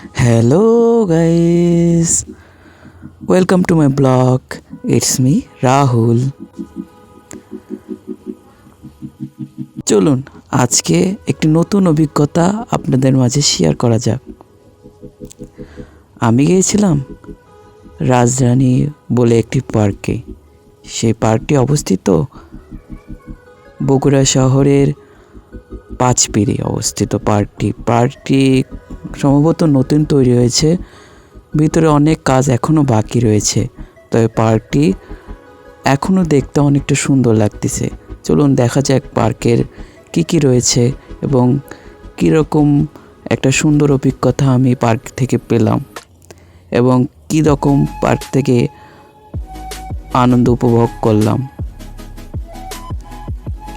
Hello, guys. Welcome to my blog. It's me, Rahul. চলুন আজকে একটি নতুন অভিজ্ঞতা আপনাদের মাঝে শেয়ার করা যাক আমি গিয়েছিলাম রাজধানী বলে একটি পার্কে সেই পার্কটি অবস্থিত বগুড়া শহরের পাঁচপিড়ি অবস্থিত পার্কটি পার্কটি সম্ভবত নতুন তৈরি হয়েছে। ভিতরে অনেক কাজ এখনও বাকি রয়েছে। তবে পার্কটি এখনও দেখতে অনেকটা সুন্দর লাগতেছে। চলুন দেখা যাক পার্কের কি কি রয়েছে এবং কীরকম একটা সুন্দর অভিজ্ঞতা আমি পার্ক থেকে পেলাম এবং কী রকম পার্ক থেকে আনন্দ উপভোগ করলাম।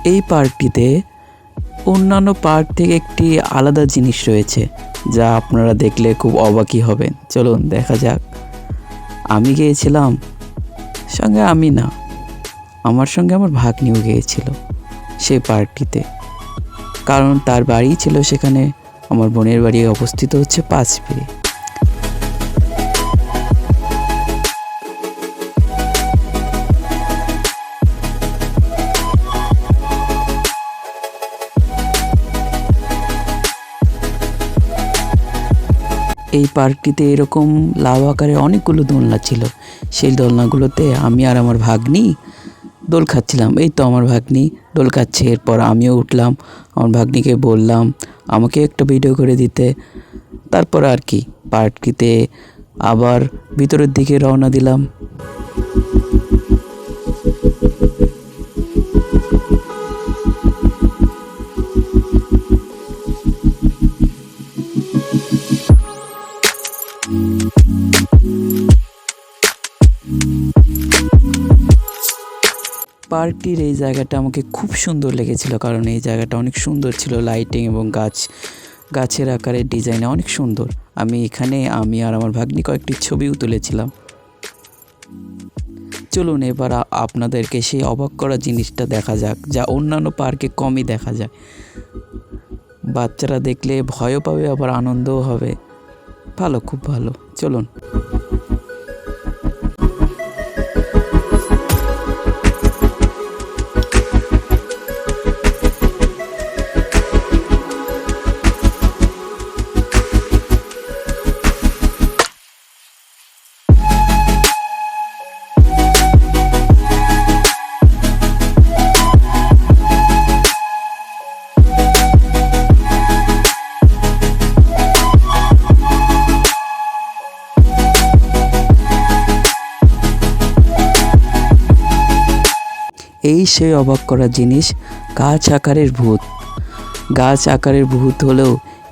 এই পার্কটিতে অন্যান্য পার্ক থেকে একটি আলাদা জিনিস রয়েছে। যা আপনারা দেখলে খুব অবাকই হবেন। চলুন, দেখা যাক। আমি গিয়েছিলাম, সঙ্গে আমি না আমার সঙ্গে আমার ভাগ্নিও গিয়েছিল সেই পার্কটিতে। কারণ তার বাড়ি ছিল সেখানে। আমার বোনের বাড়ি অবস্থিত হচ্ছে পাঁচপিড়ি এই পার্কটিতে এরকম লাভ আকারে অনেকগুলো দোলনা ছিল। সেই দোলনাগুলোতে আমি আর আমার ভাগ্নি দোল খাচ্ছিলাম। এই তো আমার ভাগ্নি দোল খাচ্ছে। এরপর আমিও উঠলাম। আমার ভাগ্নিকে বললাম, আমাকে একটা ভিডিও করে দিতে। তারপর আর কি, পার্কটিতে আবার ভিতরের দিকে রওনা দিলাম। পার্কটির এই জায়গাটা আমাকে খুব সুন্দর লেগেছিল কারণ এই জায়গাটা অনেক সুন্দর ছিল লাইটিং এবং গাছ, গাছের আকারের ডিজাইনে অনেক সুন্দর। আমি এখানে আমি আর আমার ভাগ্নি কয়েকটি ছবিও তুলেছিলাম। চলুন এবার আপনাদেরকে সেই অবাক করা জিনিসটা দেখা যাক, যা অন্যান্য পার্কে কমই দেখা যায়। বাচ্চারা দেখলে ভয়ও পাবে, আবার আনন্দও হবে। ভালো, খুব ভালো। চলুন। এই সেই অবাক করা জিনিস গাছ আকারের ভূত। গাছ আকারের ভূত হলেও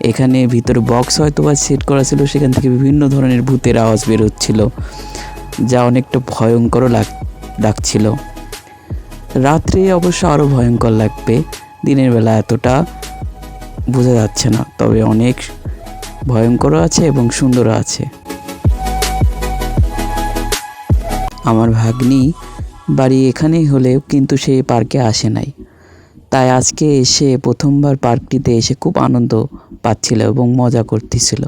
এখানে ভিতরে বক্স হয়তো বা সেট করা ছিল, সেখান থেকে বিভিন্ন ধরনের ভূতের আওয়াজ বেরোচ্ছিল, যা অনেকটা ভয়ঙ্করও লাগ, লাগছিল। রাত্রে অবশ্য আরও ভয়ঙ্কর লাগবে, দিনের বেলা এতটা বোঝা যাচ্ছে না, তবে অনেক ভয়ঙ্করও আছে এবং সুন্দরও আছে। আমার ভাগ্নি বাড়ি এখানেই হলেও কিন্তু সে পার্কে আসে নাই। তাই আজকে এসে প্রথমবার পার্কটিতে এসে খুব আনন্দ পাচ্ছিল এবং মজা করতেছিল।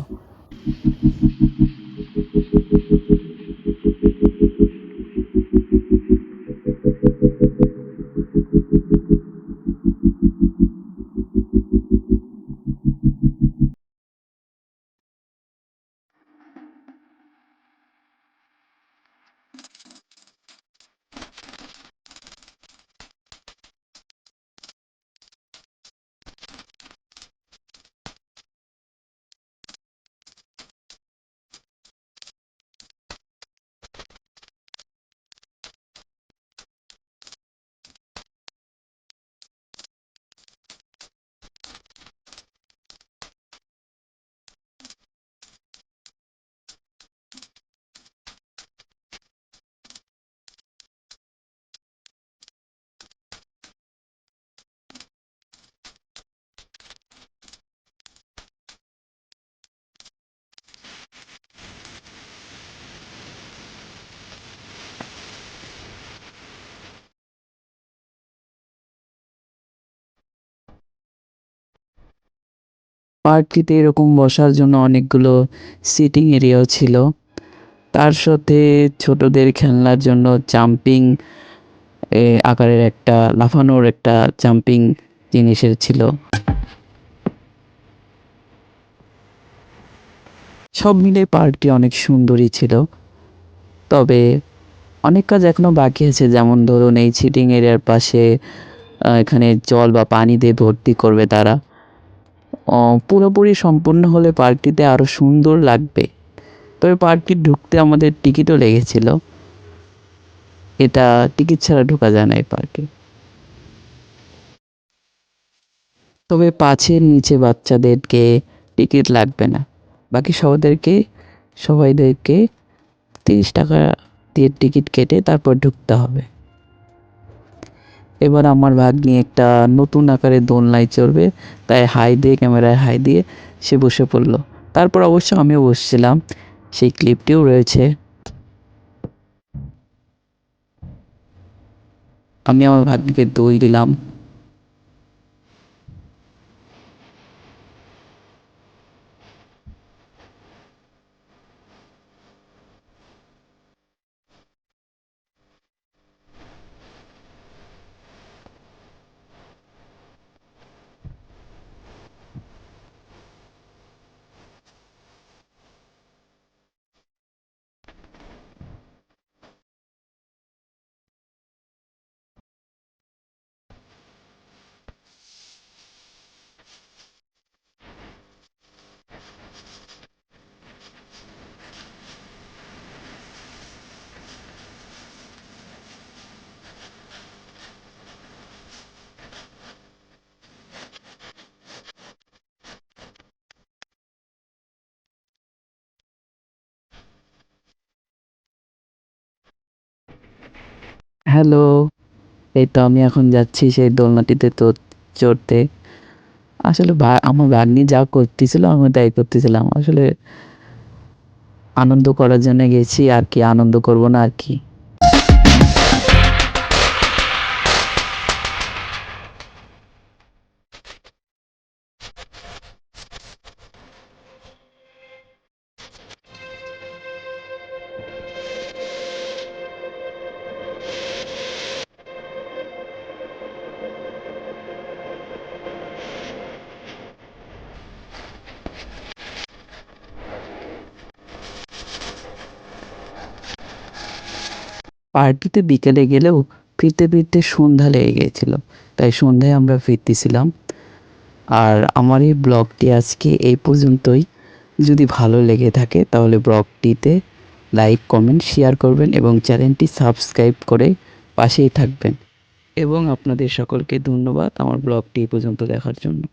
পার্কটিতে এরকম বসার জন্য অনেকগুলো সিটিং এরিয়াও ছিল। তার সাথে ছোটদের খেলনার জন্য জাম্পিং আকারের একটা, লাফানোর একটা জাম্পিং জিনিসের ছিল। সব মিলে পার্কটি অনেক সুন্দরই ছিল। তবে অনেক কাজ এখনও বাকি আছে, যেমন ধরুন এই সিটিং এরিয়ার পাশে এখানে জল বা পানি দিয়ে ভর্তি করবে তারা। পুরোপুরি সম্পূর্ণ হলে পার্কটিতে আরও সুন্দর লাগবে। তবে পার্কটি ঢুকতে আমাদের টিকিটও লেগেছিল। এটা টিকিট ছাড়া ঢোকা যায় না এই পার্কে। তবে পাঁচের নিচে বাচ্চাদেরকে টিকিট লাগবে না। বাকি সবাইদেরকে সবাইদেরকে তিরিশ টাকা দিয়ে টিকিট কেটে তারপর ঢুকতে হবে। এবার আমার ভাগ্নি একটা নতুন আকারে দোলনায় চড়বে, তাই হাই দিয়ে ক্যামেরায় হাই দিয়ে সে বসে পড়ল। তারপর অবশ্য আমিও বসছিলাম, সেই ক্লিপটিও রয়েছে। আমি আমার ভাগ্নিকে দই দিলাম। হ্যালো এই তো আমি এখন যাচ্ছি সেই দোলনাটিতে তো চড়তে। আসলে ভা- আমার ভাগ্নি যা করতেছিল আমি তাই করতেছিলাম। আসলে আনন্দ করার জন্য গেছি, আর কি আনন্দ করব না আর কি। পার্টিতে বিকেলে গেলেও ফিরতে ফিরতে সন্ধ্যা লেগে গিয়েছিল। তাই সন্ধ্যায় আমরা ফিরতেছিলাম। আর আমার এই ব্লগটি আজকে এই পর্যন্তই। যদি ভালো লেগে থাকে তাহলে ব্লগটিতে লাইক, কমেন্ট, শেয়ার করবেন এবং চ্যানেলটি সাবস্ক্রাইব করে পাশেই থাকবেন। এবং আপনাদের সকলকে ধন্যবাদ আমার ব্লগটি এই পর্যন্ত দেখার জন্য।